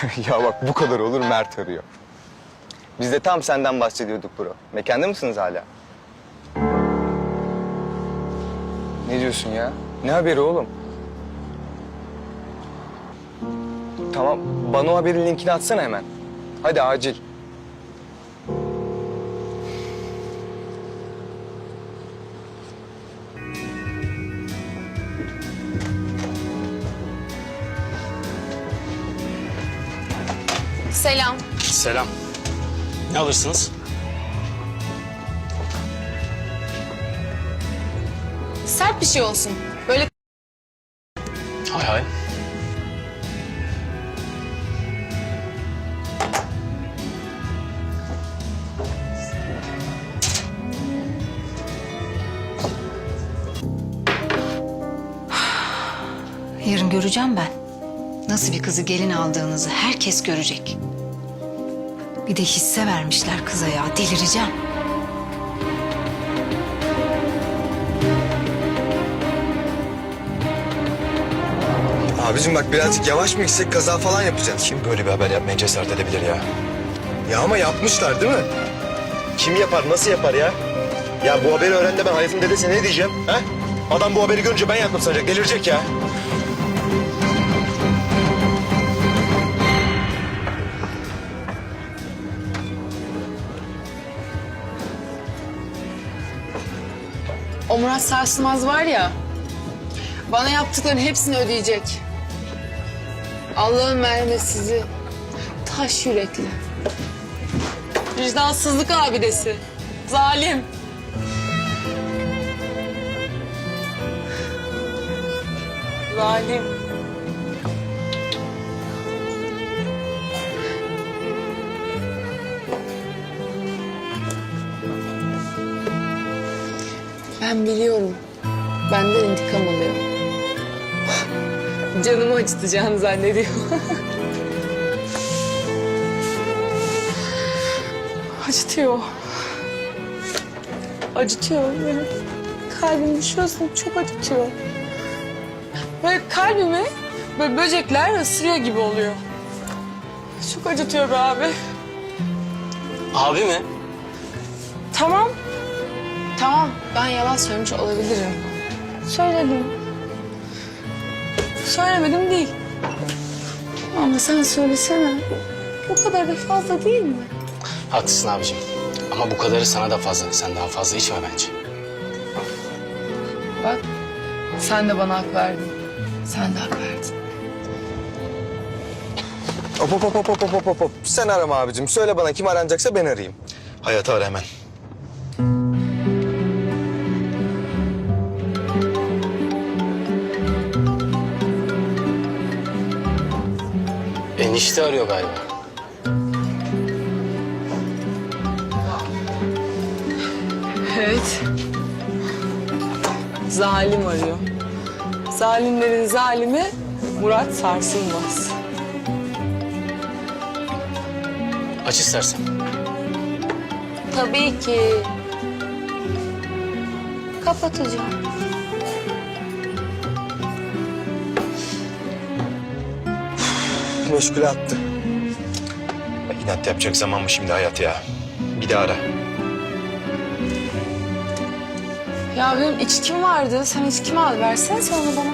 ya bak bu kadar olur Mert arıyor. Biz de tam senden bahsediyorduk bro. Mekanda mısınız hala? Ne diyorsun ya? Ne haberi oğlum? Tamam, bana o haberin linkini atsana hemen. Hadi acil. Selam. Selam. Ne alırsınız? Sert bir şey olsun. Böyle Hay hay. Yarın göreceğim ben. Nasıl bir kızı gelin aldığınızı herkes görecek. Bir de hisse vermişler kıza ya. Delireceğim. Abicim bak birazcık yavaş mı gitsek kaza falan yapacağız. Kim böyle bir haber yapmaya cesaret edebilir ya? Ya ama yapmışlar değil mi? Kim yapar, nasıl yapar ya? Ya bu haberi öğrendi ben Hayat'ın dedesine ne diyeceğim? He? Adam bu haberi görünce ben yaptım sanacak, delirecek ya. O Murat Sarsılmaz var ya. Bana yaptıklarının hepsini ödeyecek. Allah'ın merhameti sizi. Taş yürekli. Vicdansızlık abidesi. Zalim. Zalim. Ben biliyorum. Benden intikam alıyor. Canımı acıtacağını zannediyor. Acıtıyor. Acıtıyor benim. Kalbim düşüyorsun çok acıtıyor. Böyle kalbimi böyle böcekler ısırıyor gibi oluyor. Çok acıtıyor be abi. Abi mi? Tamam. Tamam ben yalan söylemiş olabilirim. Söyledim. Söylemedim değil. Ama sen söylesene. Bu kadar da fazla değil mi? Haklısın abicim. Ama bu kadarı sana da fazla. Sen daha fazla içme bence. Bak sen de bana hak verdin. Sen de hak verdin. Hop hop hop hop hop hop hop. Sen arama abicim. Söyle bana kim aranacaksa ben arayayım. Hayat'ı ara hemen. Enişte arıyor galiba. Evet. Zalim arıyor. Zalimlerin zalimi Murat Sarsılmaz. Aç istersen. Tabii ki. Kapatacağım. Meşgule attı. İnat yapacak zaman mı şimdi Hayat ya? Bir daha ara. Ya benim içkim vardı. Sen içkimi al. Versene sen onu bana.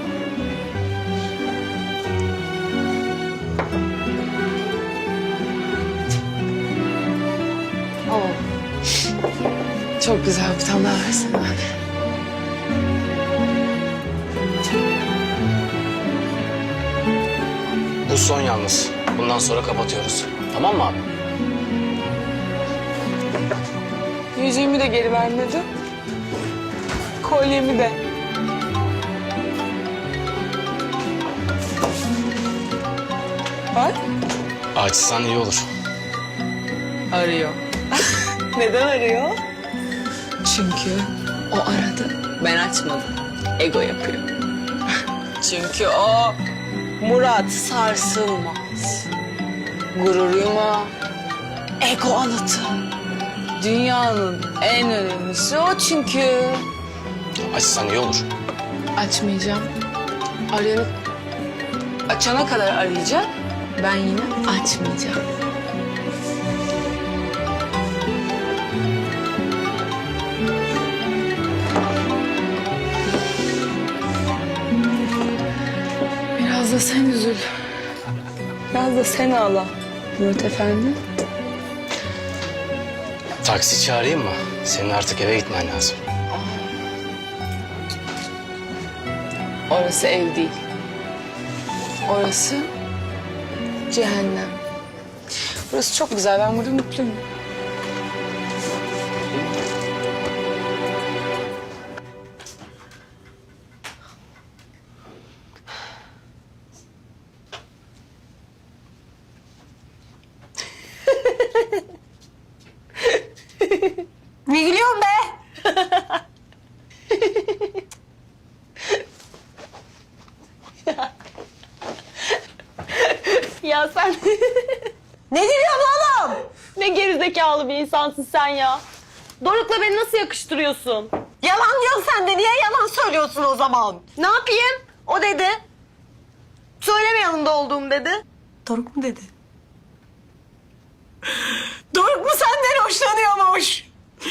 Oo. Çok güzel. Bir tane daha versene. Bu son yalnız. Bundan sonra kapatıyoruz. Tamam mı abi? Yüzüğümü de geri vermedi. Kolyemi de. Bak. Açsan iyi olur. Arıyor. Neden arıyor? Çünkü o aradı. Ben açmadım. Ego yapıyor. Çünkü o Murat sarsılmaz. Gururuma ego anıtı. Dünyanın en önemlisi o çünkü. Açsan iyi olur. Açmayacağım. Arayanı açana kadar arayacağım. ben yine açmayacağım. Da sen üzül. Biraz da sen ağla. Murat Efendi. Taksi çağırayım mı? Senin artık eve gitmen lazım. Orası ev değil. Orası cehennem. Burası çok güzel. Ben burada mutluyum. Ya sen Ne gülüyorsun oğlum? ne gerizekalı bir insansın sen ya. Doruk'la beni nasıl yakıştırıyorsun? Yalan diyorsun sen de. Niye yalan söylüyorsun o zaman? Ne yapayım? O dedi. Söyleme yanında olduğum dedi. Doruk mu dedi? Doruk mu senden hoşlanıyormuş?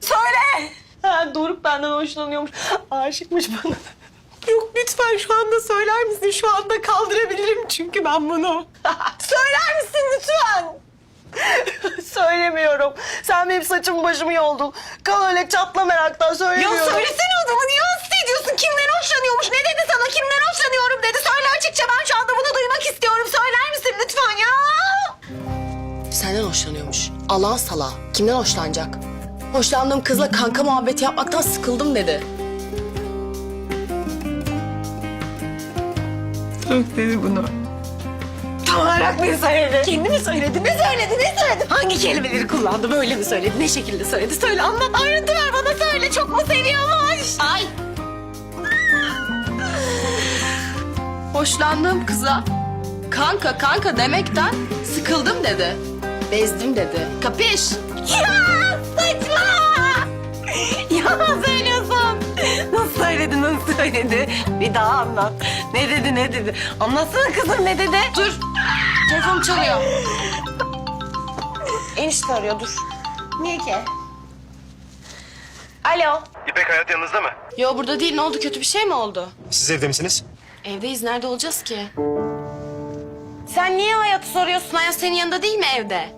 Söyle. Ha, Doruk benden hoşlanıyormuş. Aşıkmış bana. Lütfen şu anda söyler misin? Şu anda kaldırabilirim çünkü ben bunu. söyler misin lütfen? Söylemiyorum. Sen benim saçımı başımı yoldun. Kal öyle çatla meraktan Ya söylemiyorum. söylesene o zaman. Niye hasta ediyorsun? Kimden hoşlanıyormuş? Ne dedi sana? Kimden hoşlanıyorum dedi. Söyle açıkça. Ben şu anda bunu duymak istiyorum. Söyler misin lütfen ya? Senden hoşlanıyormuş. Alan sala. Kimden hoşlanacak? Hoşlandığım kızla kanka muhabbeti yapmaktan sıkıldım dedi. Tam olarak ne söyledi? Kendi mi söyledi? Ne söyledi? Ne söyledi? Hangi kelimeleri kullandı? Böyle mi söyledi? Ne şekilde söyledi? Söyle anlat. Ayrıntı ver bana söyle. Çok mu seviyormuş? Ay. Hoşlandığım kıza kanka kanka demekten sıkıldım dedi. Bezdim dedi. Kapış? Ya söyledi? Bir daha anlat. Ne dedi? Ne dedi? Anlatsana kızım ne dedi? Dur. Telefon çalıyor. Enişte arıyor dur. Niye ki? Alo. İpek hayat yanınızda mı? Yo burada değil. Ne oldu? Kötü bir şey mi oldu? Siz evde misiniz? Evdeyiz. Nerede olacağız ki? Sen niye hayatı soruyorsun? Hayat senin yanında değil mi evde?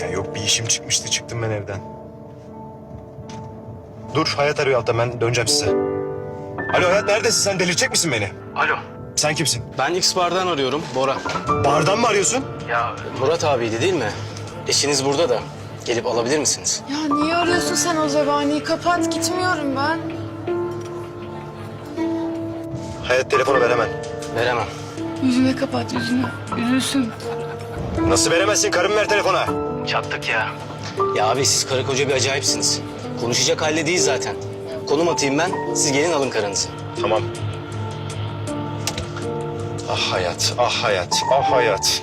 Ya yok bir işim çıkmıştı çıktım ben evden. Dur hayat arıyor altta ben döneceğim size. Alo hayat neredesin sen delirecek misin beni? Alo. Sen kimsin? Ben X bardan arıyorum. Bora. Bardan mı arıyorsun? Ya Murat abiydi değil mi? Eşiniz burada da. Gelip alabilir misiniz? Ya niye arıyorsun sen o zebaniyi? Kapat gitmiyorum ben. Hayat telefonu ver hemen. Veremem. Yüzüne kapat yüzüne. Üzülsün. Nasıl veremezsin karım ver telefona. Çattık ya. Ya abi siz karı koca bir acayipsiniz. Konuşacak halde değil zaten. Konum atayım ben. Siz gelin alın karınızı. Tamam. Ah hayat, ah hayat, ah hayat.